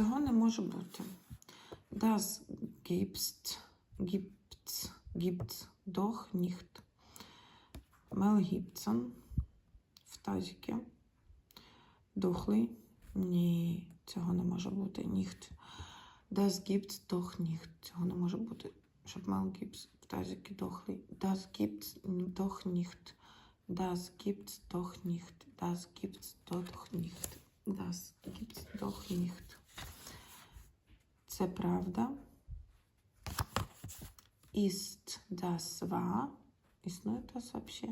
Цього не може бути. Das gibt's, gibt's, gibt's doch nicht. Мел Гібсон в тазіки. Дохлий. Ні, цього не може бути. Ніхт. Das gibt's doch nicht. Цього не може бути. Щоб Мел Гібс в тазіки дохлий. Das gibt's doch nicht. Das gibt's doch nicht. Das gibt's doch nicht. Das gibt's doch nicht. Це правда. Ist das wahr? Існує das вообще?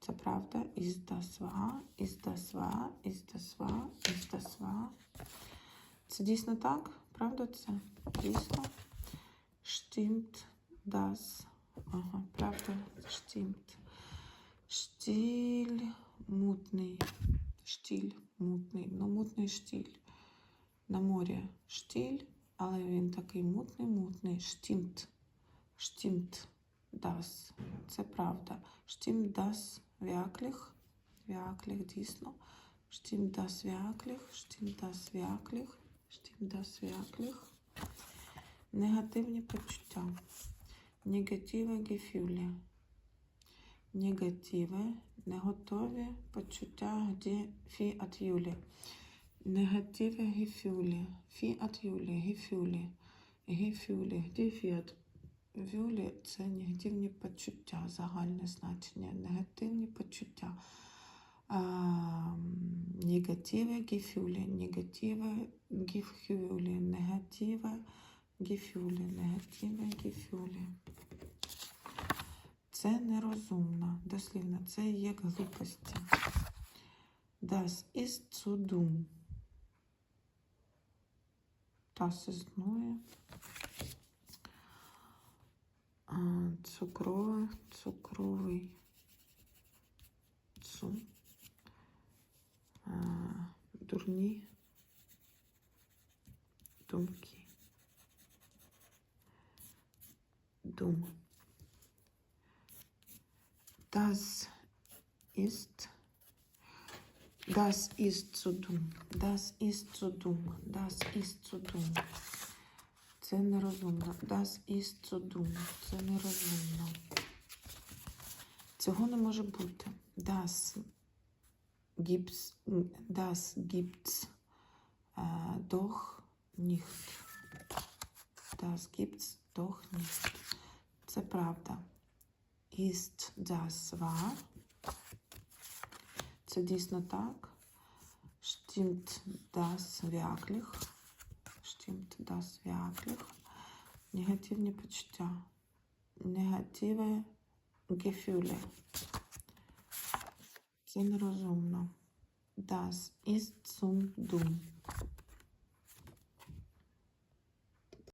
Це правда? Ist das wahr? Ist das wahr? Ist das wahr? Ist das wahr? Це дійсно так? Правда це? Дійсно? Stimmt das? Ага, правда, stimmt. Штіль мутний. Штіль мутний. Ну, мутний штіль. На морі штіль, Але він такий мутний, мутний. Штімт. Штімт das. Це правда. Штімт das wirklich. Wirklich, дійсно. Штімт das wirklich. Штімт das wirklich. Штімт das wirklich. Негативні почуття. Негативні гефюлі. Негативи, неготові почуття где фі от Юлі. Гефюлі. Фі от Юлі, гефюлі. Гефюлі. Де фі от Юлі це негативні почуття, загальне значення. Негативні почуття. А, негативи гефюлі. Негативи гефюлі. Негативи гефюлі. Негативи гефюлі. Це нерозумно. Дослівно, це є глупості. Das ist zu dumm. Das існує. А, Цукрове, цукровий. Цу. А, Дурні. Думки. Дум. Das ist Das ist zu dumm. Das ist zu dumm. Das ist zu dumm. Це нерозумно. Das ist zu dumm. Це нерозумно. Цього не може бути. Das gibt's, das gibt's äh, doch nicht. Das gibt's doch nicht. Це правда. Ist das wahr? Це дійсно так. Stimmt das wirklich? Stimmt das wirklich? Негативні почуття. Негативе Gefühle. Це нерозумно. Das ist zum dumm.